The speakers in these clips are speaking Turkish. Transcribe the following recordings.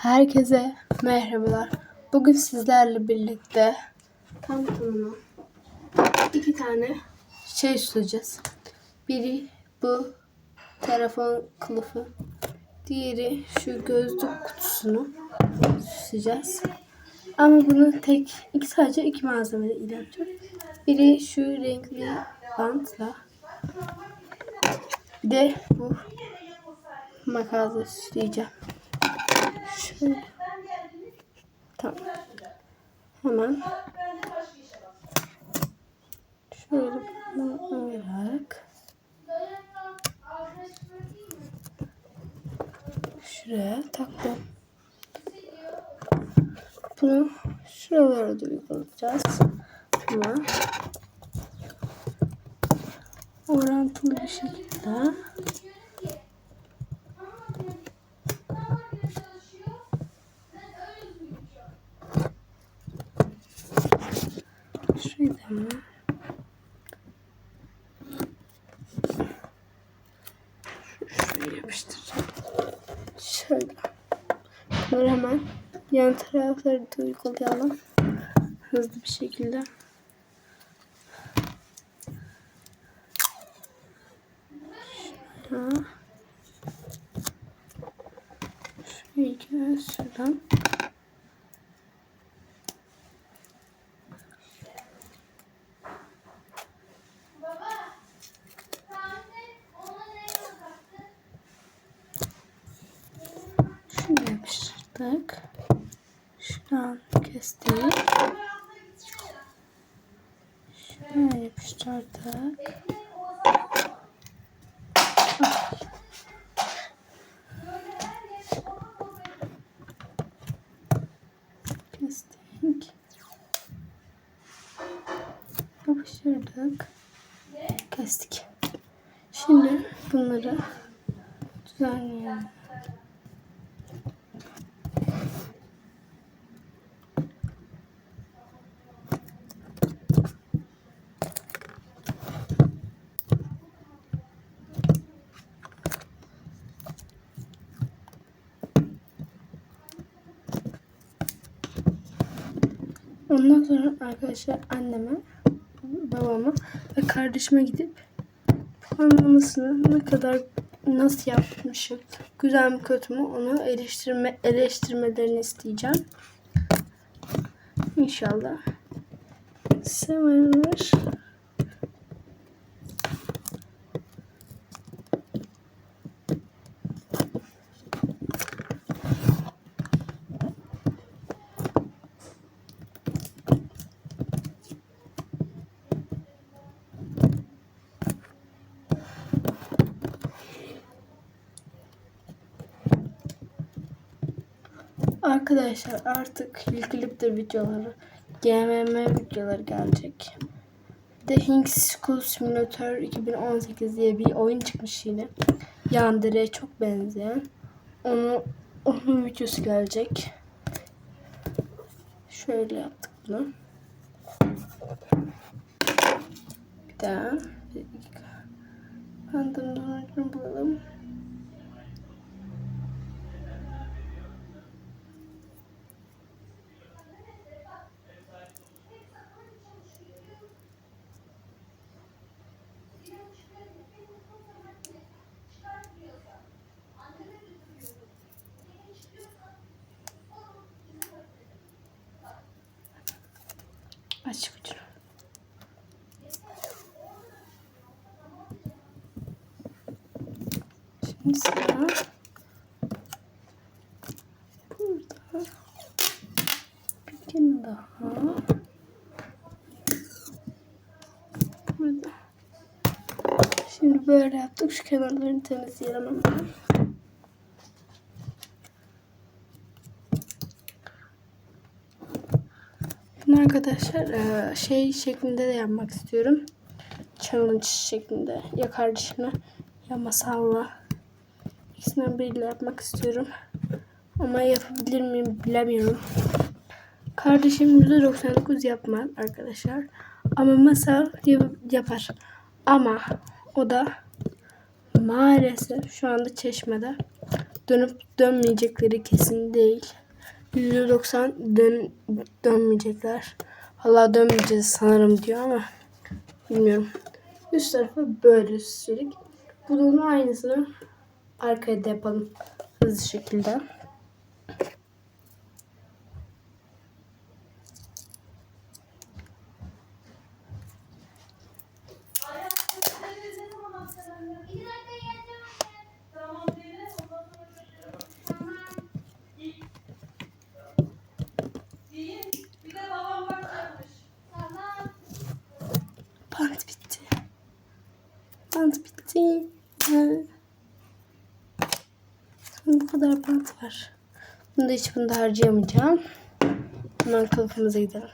Herkese merhabalar. Bugün sizlerle birlikte tam tamına iki tane şey süsleyeceğiz. Biri bu telefon kılıfı. Diğeri şu gözlük kutusunu süsleyeceğiz. Ama bunu tek iki sadece iki malzemede ile yapacağım. Biri şu renkli bantla. Bir de bu makasla süsleyeceğim. Tamam. Hemen. Şöyle bunu alarak. Şuraya taktım. Bunu şuralara da uygulayacağız. Ama orantılı bir şekilde Hemen şuraya yapıştıracağım. Şöyle. Bunları hemen yan tarafları da uygulayalım. Hızlı bir şekilde. Şöyle. Şöyle şuradan. Şunu yapıştırdık. Şuradan kestik. Şuraya yapıştırdık. Kestik. Yapıştırdık. Kestik. Şimdi bunları düzenleyelim. Ondan sonra arkadaşlar anneme, babama ve kardeşime gidip puanlamasını ne kadar nasıl yapmışım, güzel mi kötü mü onu eleştirme, eleştirmelerini isteyeceğim. İnşallah. Severler. Arkadaşlar artık Hilklip'te videoları, GMM videoları gelecek. The Hinks School Simulator 2018 diye bir oyun çıkmış yine. Yandere'ye çok benzeyen. Onu, onun videosu gelecek. Şöyle yaptık bunu. Bir daha. Bir dakika. Bandımdan ucunu bulalım. Sıra burada bir tane daha burada. Şimdi böyle yaptık. Şu kenarlarını temizleyelim hemen. Arkadaşlar e, şey şeklinde de yapmak istiyorum. Challenge şeklinde. Ya kardeşimle ya masalla. İkisinden biriyle yapmak istiyorum. Ama yapabilir miyim bilemiyorum. Kardeşim %99 yapmaz arkadaşlar. Ama masal yapar. Ama o da maalesef şu anda çeşmede dönüp dönmeyecekleri kesin değil. %90 dön, dönmeyecekler. Valla dönmeyeceğiz sanırım diyor ama bilmiyorum. Üst tarafı böyle üstelik. Bunun aynısını arkaya da yapalım hızlı şekilde. Bant bitti. Bant bitti. Bu kadar bant var. Bunu da hiç bunu da harcayamayacağım. Hemen kılıfımıza gidelim.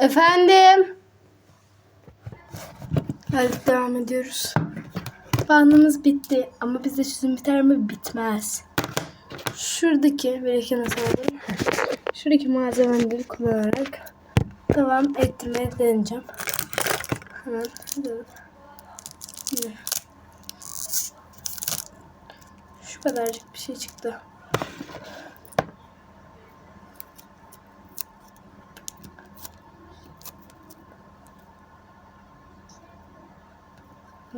Efendim. Hadi devam ediyoruz. Bandımız bitti ama bizde çizim biter mi? Bitmez. Şuradaki bir alalım. Şuradaki malzemeleri kullanarak devam ettirmeye deneyeceğim. Hemen. Şu kadarcık bir şey çıktı.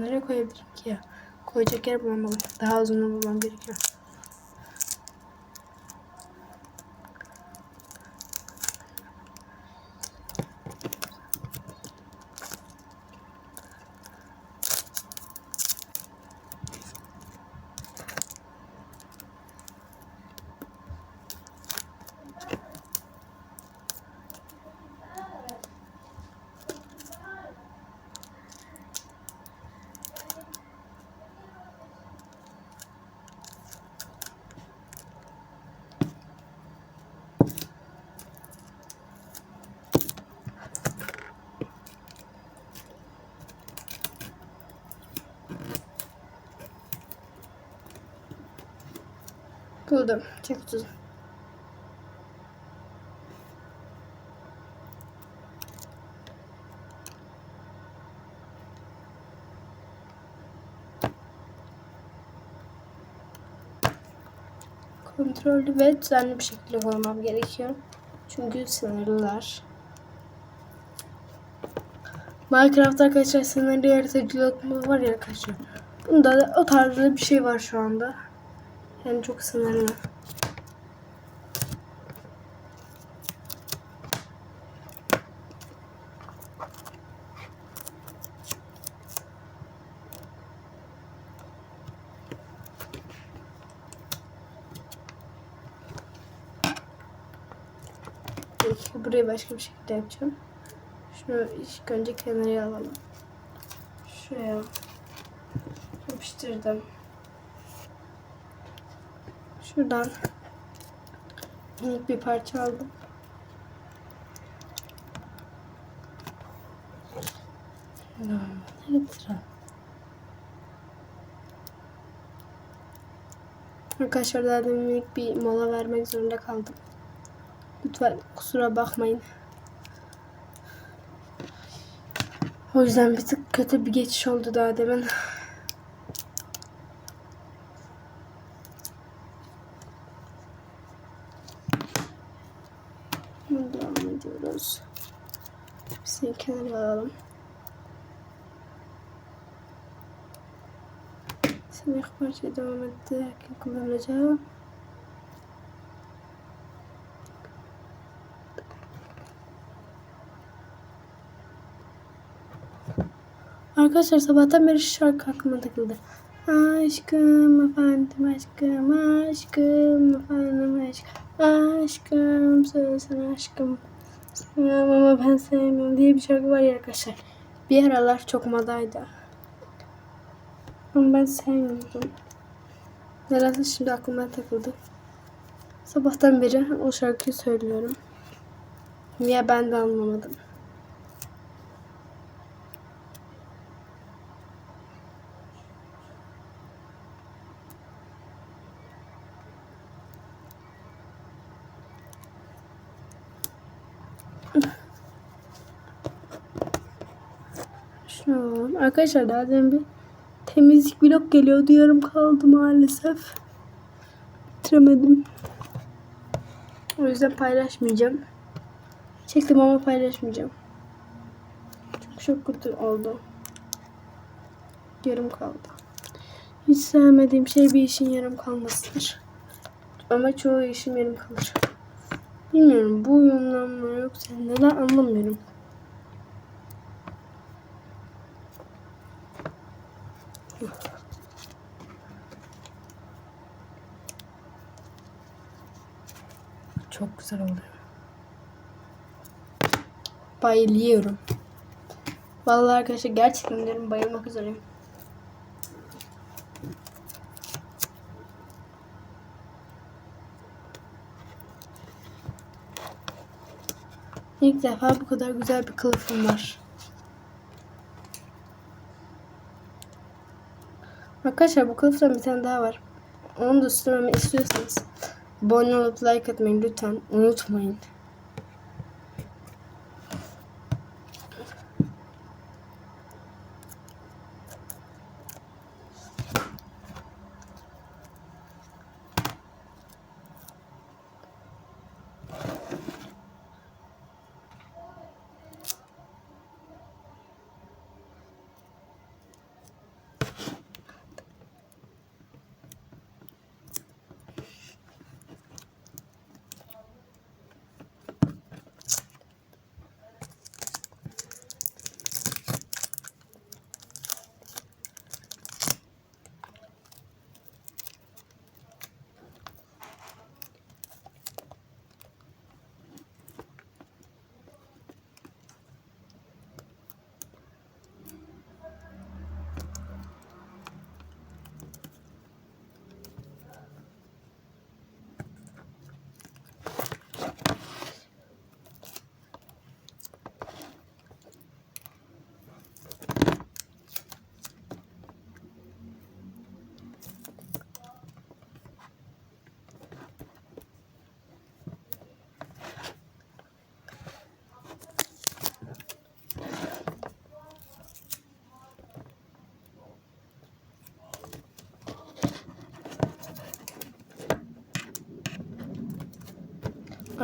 Nereye koyabilirim ki ya? Koyacak yer bulamadım. Daha uzun bulmam gerekiyor. takıldım. Çıktı. Kontrollü ve düzenli bir şekilde koymam gerekiyor. Çünkü sınırlılar. Minecraft arkadaşlar sınırlı yaratıcılık var ya arkadaşlar. Bunda da o tarzda bir şey var şu anda. Yani çok sınırlı. Peki, burayı başka bir şekilde yapacağım. Şunu ilk önce kenara alalım. Şuraya yapıştırdım. Şuradan minik bir parça aldım. Evet. Arkadaşlar daha demin minik bir mola vermek zorunda kaldım. Lütfen kusura bakmayın. O yüzden bir tık kötü bir geçiş oldu daha demin. Şimdi Devam ediyoruz. Hepsini kenara alalım. İlk parçayı devam ederken kullanacağım. Arkadaşlar sabahtan beri şarkı aklıma takıldı. Aşkım efendim aşkım aşkım efendim aşkım aşkım söylesene aşkım sevmem ama ben sevmiyorum diye bir şarkı var ya arkadaşlar. Bir aralar çok modaydı. Ama ben sevmiyordum. Nedense şimdi aklıma takıldı. Sabahtan beri o şarkıyı söylüyorum. Niye ben de anlamadım. Şunu alalım. Arkadaşlar daha demin bir temizlik vlog geliyordu. Yarım kaldı maalesef. Bitiremedim. O yüzden paylaşmayacağım. Çektim ama paylaşmayacağım. Çok çok kötü oldu. Yarım kaldı. Hiç sevmediğim şey bir işin yarım kalmasıdır. Ama çoğu işim yarım kalır. Bilmiyorum bu uyumdan mı yoksa neden anlamıyorum. Çok güzel oluyor. Bayılıyorum. Vallahi arkadaşlar gerçekten diyorum bayılmak üzereyim. İlk defa bu kadar güzel bir kılıfım var. Arkadaşlar bu kılıftan bir tane daha var. Onu da üstlememi istiyorsanız abone olup like atmayı lütfen unutmayın.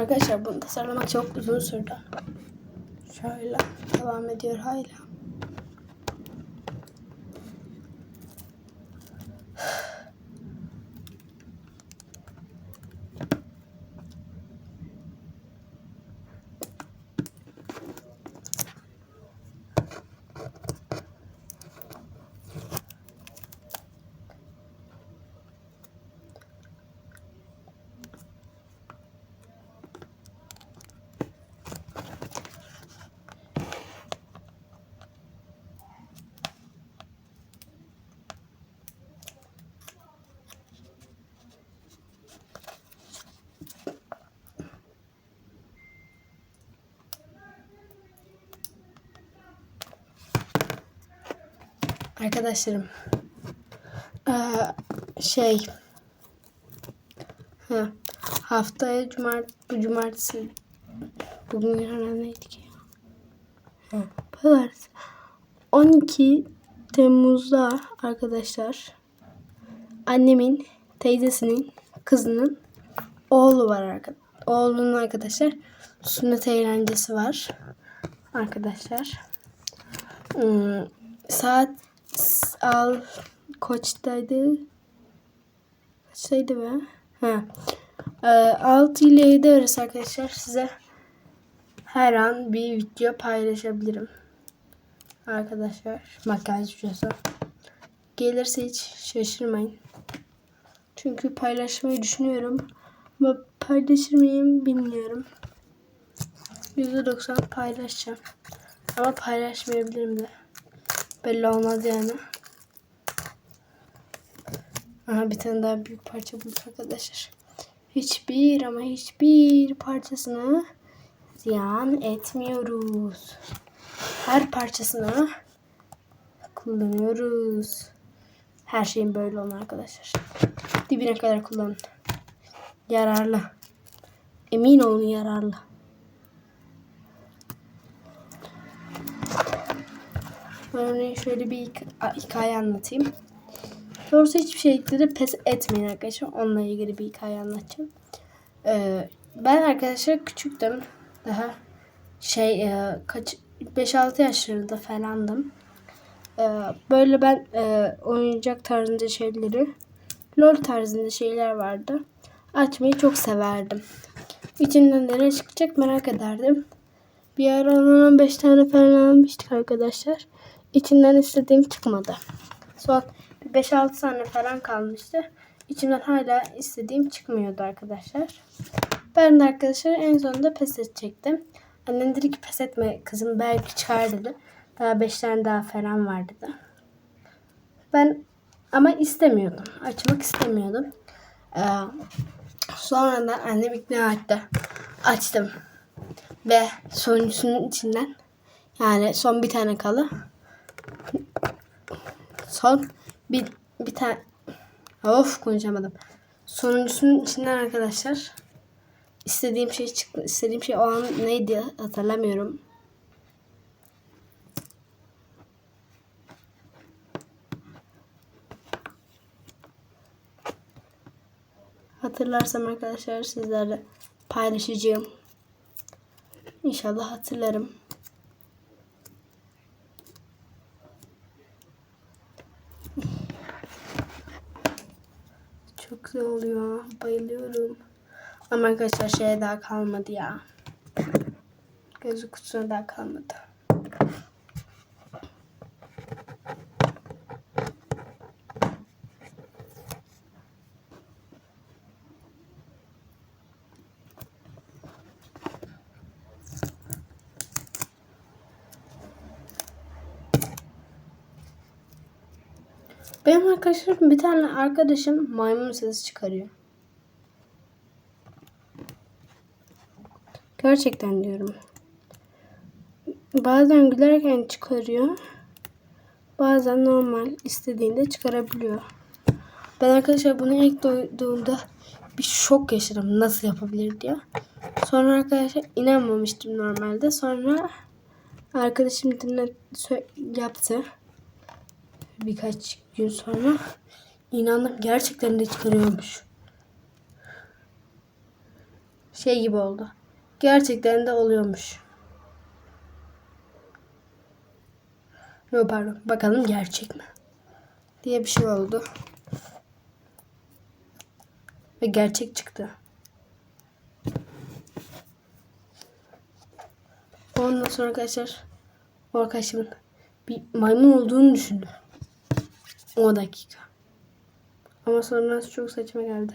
Arkadaşlar bunu tasarlamak çok uzun sürdü. Şöyle devam ediyor hala. Arkadaşlarım. Ee, şey. Ha, haftaya cumart bu cumartesi bugün günlerden neydi ki? Ha, pazartesi. 12 Temmuz'da arkadaşlar annemin teyzesinin kızının oğlu var arkadaşlar. Oğlunun arkadaşlar sünnet eğlencesi var. Arkadaşlar. Hmm, saat al koçtaydı. Kaçtaydı be? Ha. Ee, 6 ile 7 arası arkadaşlar size her an bir video paylaşabilirim. Arkadaşlar makyaj videosu. Gelirse hiç şaşırmayın. Çünkü paylaşmayı düşünüyorum. Ama paylaşır mıyım bilmiyorum. %90 paylaşacağım. Ama paylaşmayabilirim de. Belli olmaz yani. Aha bir tane daha büyük parça bulduk arkadaşlar. Hiçbir ama hiçbir parçasını ziyan etmiyoruz. Her parçasını kullanıyoruz. Her şeyin böyle olun arkadaşlar. Dibine kadar kullanın. Yararlı. Emin olun yararlı. Örneğin şöyle bir hik- hikaye anlatayım. Doğrusu hiçbir şeyde de pes etmeyin arkadaşlar. Onunla ilgili bir hikaye anlatacağım. Ee, ben arkadaşlar küçüktüm. Daha şey e, kaç 5-6 yaşlarında falandım. Ee, böyle ben e, oyuncak tarzında şeyleri LOL tarzında şeyler vardı. Açmayı çok severdim. İçinden neler çıkacak merak ederdim. Bir ara 15 tane falan almıştık arkadaşlar. İçinden istediğim çıkmadı. Son 5-6 tane falan kalmıştı. İçimden hala istediğim çıkmıyordu arkadaşlar. Ben de arkadaşlar en sonunda pes edecektim. Annem dedi ki pes etme kızım belki çıkar dedi. Daha 5 tane daha falan var dedi. Ben ama istemiyordum. Açmak istemiyordum. Ee, sonradan annem ikna etti. Açtım. Ve sonuncusunun içinden yani son bir tane kalı. Son bir bir tane of konuşamadım. Sonuncusunun içinden arkadaşlar istediğim şey çıktı. İstediğim şey o an neydi hatırlamıyorum. Hatırlarsam arkadaşlar sizlerle paylaşacağım. İnşallah hatırlarım. Çok güzel oluyor. Bayılıyorum. Ama arkadaşlar şeye daha kalmadı ya. Gözü kutusuna daha kalmadı. Benim arkadaşlarım bir tane arkadaşım maymun sesi çıkarıyor. Gerçekten diyorum. Bazen gülerken çıkarıyor. Bazen normal istediğinde çıkarabiliyor. Ben arkadaşlar bunu ilk duyduğumda bir şok yaşadım. Nasıl yapabilir diye. Sonra arkadaşlar inanmamıştım normalde. Sonra arkadaşım dinle yaptı. Birkaç gün sonra inandım gerçekten de çıkarıyormuş. şey gibi oldu. Gerçekten de oluyormuş. Yok pardon. Bakalım gerçek mi? Diye bir şey oldu. Ve gerçek çıktı. Ondan sonra arkadaşlar o arkadaşımın bir maymun olduğunu düşündüm. 10 dakika. Ama sonra çok saçma geldi.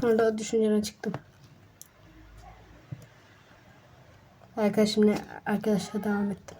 Sonra da o düşünceden çıktım. Arkadaşımla arkadaşla devam ettim.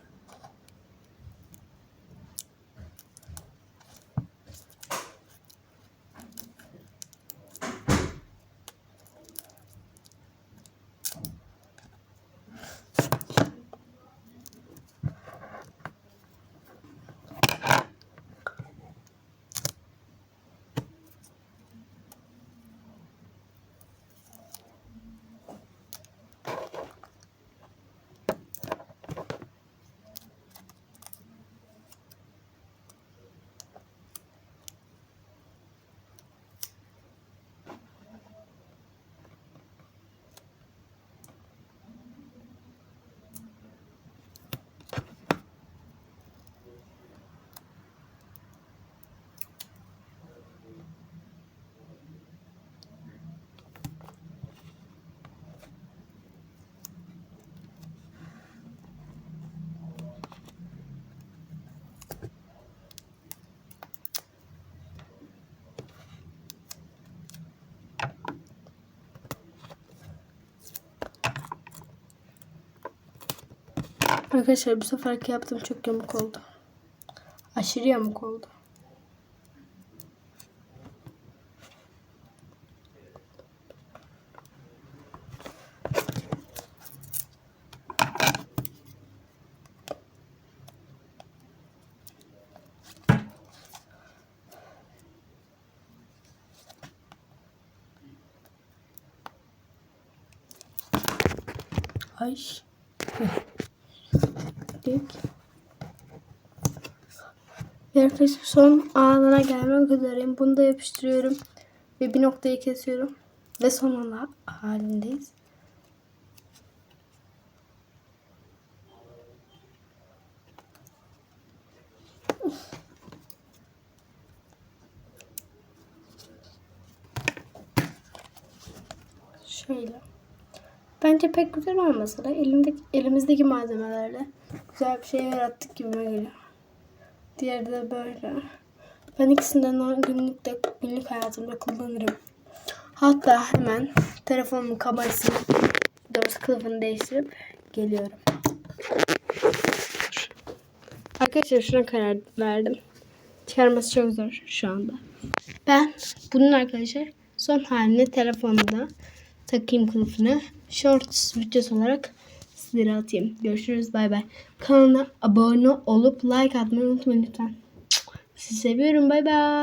Arkadaşlar bu seferki yaptığım çok yamuk oldu. Aşırı yamuk oldu. Ay. Dik. Yaklaşık son anına gelmek üzereyim. Bunu da yapıştırıyorum. Ve bir noktayı kesiyorum. Ve son ana halindeyiz. Şöyle. Bence pek güzel olmasa da elimdeki, elimizdeki malzemelerle güzel bir şey yarattık gibime geliyor. Diğeri de böyle. Ben ikisinden günlük de günlük hayatımda kullanırım. Hatta hemen telefonumun kamerasını doğrusu kılıfını değiştirip geliyorum. Arkadaşlar şuna karar verdim. Çıkarması çok zor şu anda. Ben bunun arkadaşlar son halini telefonda takayım kılıfını. Shorts videosu olarak sizlere atayım. Görüşürüz. Bay bay. Kanala abone olup like atmayı unutmayın lütfen. Sizi seviyorum. Bay bay.